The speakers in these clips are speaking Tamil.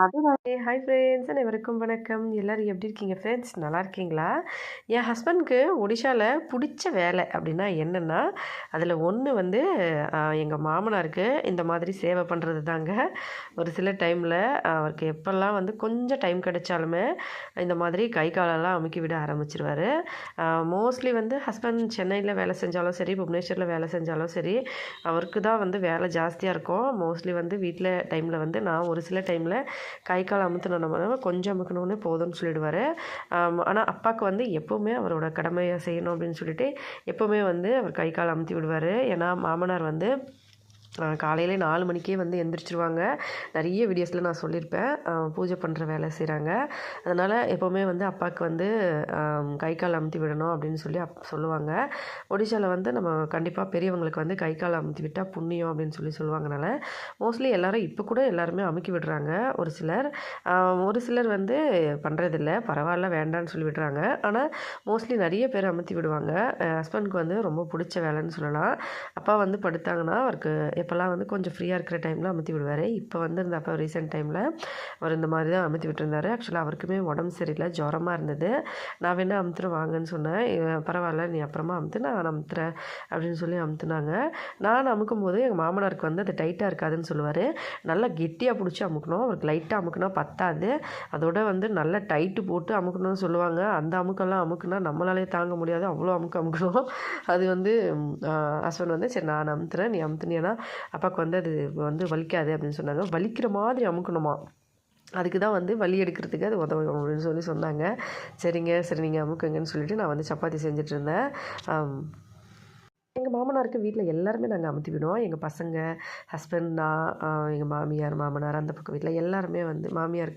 அதுதான் ஹாய் ஃப்ரெண்ட்ஸ் அனைவருக்கும் வணக்கம். எல்லோரும் எப்படி இருக்கீங்க ஃப்ரெண்ட்ஸ் நல்லா இருக்கீங்களா? என் ஹஸ்பண்ட்க்கு ஒடிஷாவில் பிடிச்ச வேலை அப்படின்னா என்னென்னா அதில் ஒன்று வந்து எங்கள் மாமனாருக்கு இந்த மாதிரி சேவை பண்ணுறது தாங்க ஒரு சில டைமில் அவருக்கு எப்போல்லாம் வந்து கொஞ்சம் டைம் கிடைச்சாலுமே இந்த மாதிரி கை காலெல்லாம் அமுக்கி விட ஆரம்பிச்சிருவார். மோஸ்ட்லி வந்து ஹஸ்பண்ட் சென்னையில் வேலை செஞ்சாலும் சரி புவனேஸ்வரில் வேலை செஞ்சாலும் சரி அவருக்கு தான் வந்து வேலை ஜாஸ்தியாக இருக்கும். மோஸ்ட்லி வந்து வீட்டில் டைமில் வந்து நான் ஒரு சில டைமில் கை கால் அமுத்தினோம்னா கொஞ்சம் அமுக்கணுன்னே போதும்னு சொல்லிடுவார். ஆனால் அப்பாவுக்கு வந்து எப்போவுமே அவரோட கடமையை செய்யணும் அப்படின்னு சொல்லிட்டு எப்போவுமே வந்து அவர் கை கால் அமுத்தி விடுவார். ஏன்னா மாமனார் வந்து காலையிலே நாலு மணிக்கே வந்து எந்திரிச்சிருவாங்க. நிறைய வீடியோஸில் நான் சொல்லியிருப்பேன். பூஜை பண்ணுற வேலை செய்கிறாங்க அதனால் எப்போவுமே வந்து அப்பாவுக்கு வந்து கை கால் அமுத்தி விடணும் அப்படின்னு சொல்லி அப் சொல்லுவாங்க. ஒடிஷாவில் வந்து நம்ம கண்டிப்பாக பெரியவங்களுக்கு வந்து கை கால் அமுத்தி விட்டால் புண்ணியம் அப்படின்னு சொல்லி சொல்லுவாங்கனால மோஸ்ட்லி எல்லோரும் இப்போ கூட எல்லாருமே அமுக்கி விடுறாங்க. ஒரு சிலர் ஒரு சிலர் வந்து பண்ணுறதில்ல பரவாயில்ல வேண்டான்னு சொல்லி விடுறாங்க. ஆனால் மோஸ்ட்லி நிறைய பேர் அமுத்தி விடுவாங்க. ஹஸ்பண்ட்க்கு வந்து ரொம்ப பிடிச்ச வேலைன்னு சொல்லலாம். அப்பா வந்து படுத்தாங்கன்னா அவருக்கு எப்போல்லாம் வந்து கொஞ்சம் ஃப்ரீயாக இருக்கிற டைமில் அமுத்தி விடுவார். இப்போ வந்து ரீசெண்ட் டைமில் அவர் இந்த மாதிரி தான் அமுத்தி விட்டுருந்தார். ஆக்சுவலாக அவருக்குமே உடம்பு சரியில்லை ஜுரமாக இருந்தது. நான் வேணால் அமுத்துறேன் வாங்கன்னு சொன்னேன் பரவாயில்ல நீ அப்புறமா அமுத்து நான் அமுத்துறேன் அப்படின்னு சொல்லி அமுத்துனாங்க. நான் அமுக்கும் போது எங்கள் மாமனாருக்கு வந்து அது டைட்டாக இருக்காதுன்னு சொல்லுவார். நல்லா கெட்டியாக பிடிச்சி அமுக்கணும். அவருக்கு லைட்டாக அமுக்குனா பத்தாது. அதோட வந்து நல்லா டைட்டு போட்டு அமுக்கணும்னு சொல்லுவாங்க. அந்த அமுக்கெல்லாம் அமுக்குனா நம்மளாலே தாங்க முடியாது. அவ்வளோ அமுக்கு அமுக்கணும். அது வந்து ஹஸ்பண்ட் வந்து சரி நான் அமுத்துறேன். நீ அமுத்துனியனா அப்பாவுக்கு வந்து அது வந்து வலிக்காது அப்படின்னு சொன்னாங்க. வலிக்கிற மாதிரி அமுக்கணுமா? அதுக்கு தான் வந்து வலி எடுக்கிறதுக்கு அது உதவும் அப்படின்னு சொல்லி சொன்னாங்க. சரிங்க சரி நீங்கள் அமுக்குங்கன்னு சொல்லிவிட்டு நான் வந்து சப்பாத்தி செஞ்சுட்டு இருந்தேன். எங்கள் மாமனாருக்கு வீட்டில் எல்லாருமே நாங்கள் அமுத்தி விடுவோம். எங்கள் பசங்க ஹஸ்பண்ட் நான் எங்கள் மாமியார் மாமனார் அந்த பக்கம் வீட்டில் எல்லாருமே வந்து மாமியார்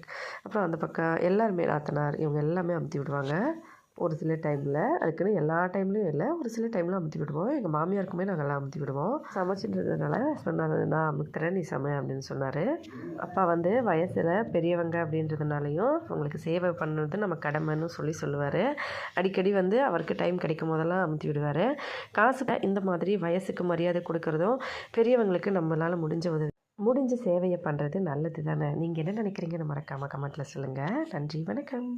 அப்புறம் அந்த பக்கம் எல்லாருமே நாத்தனார் இவங்க எல்லாமே அமுத்தி விடுவாங்க. ஒரு சில டைமில் அதுக்குன்னு எல்லா டைம்லேயும் இல்லை ஒரு சில டைமில் அமுத்தி விடுவோம். எங்கள் மாமியாருக்குமே நாங்கள்லாம் அமுத்தி விடுவோம். சமைச்சின்றதுனால சொன்னார் நான் அமுத்துறேன் நீ சமை அப்படின்னு சொன்னார். அப்பா வந்து வயசில் பெரியவங்க அப்படின்றதுனாலையும் அவங்களுக்கு சேவை பண்ணுறது நம்ம கடமைன்னு சொல்லி சொல்லுவார். அடிக்கடி வந்து அவருக்கு டைம் கிடைக்கும் போதெல்லாம் அமுத்தி விடுவார். காசு இந்த மாதிரி வயசுக்கு மரியாதை கொடுக்குறதும் பெரியவங்களுக்கு நம்மளால் முடிஞ்ச உதவி முடிஞ்ச சேவையை பண்ணுறது நல்லது தானே நீங்கள் என்ன நினைக்கிறீங்கன்னு மறக்காமல் கமெண்ட்டில் சொல்லுங்கள் நன்றி வணக்கம்.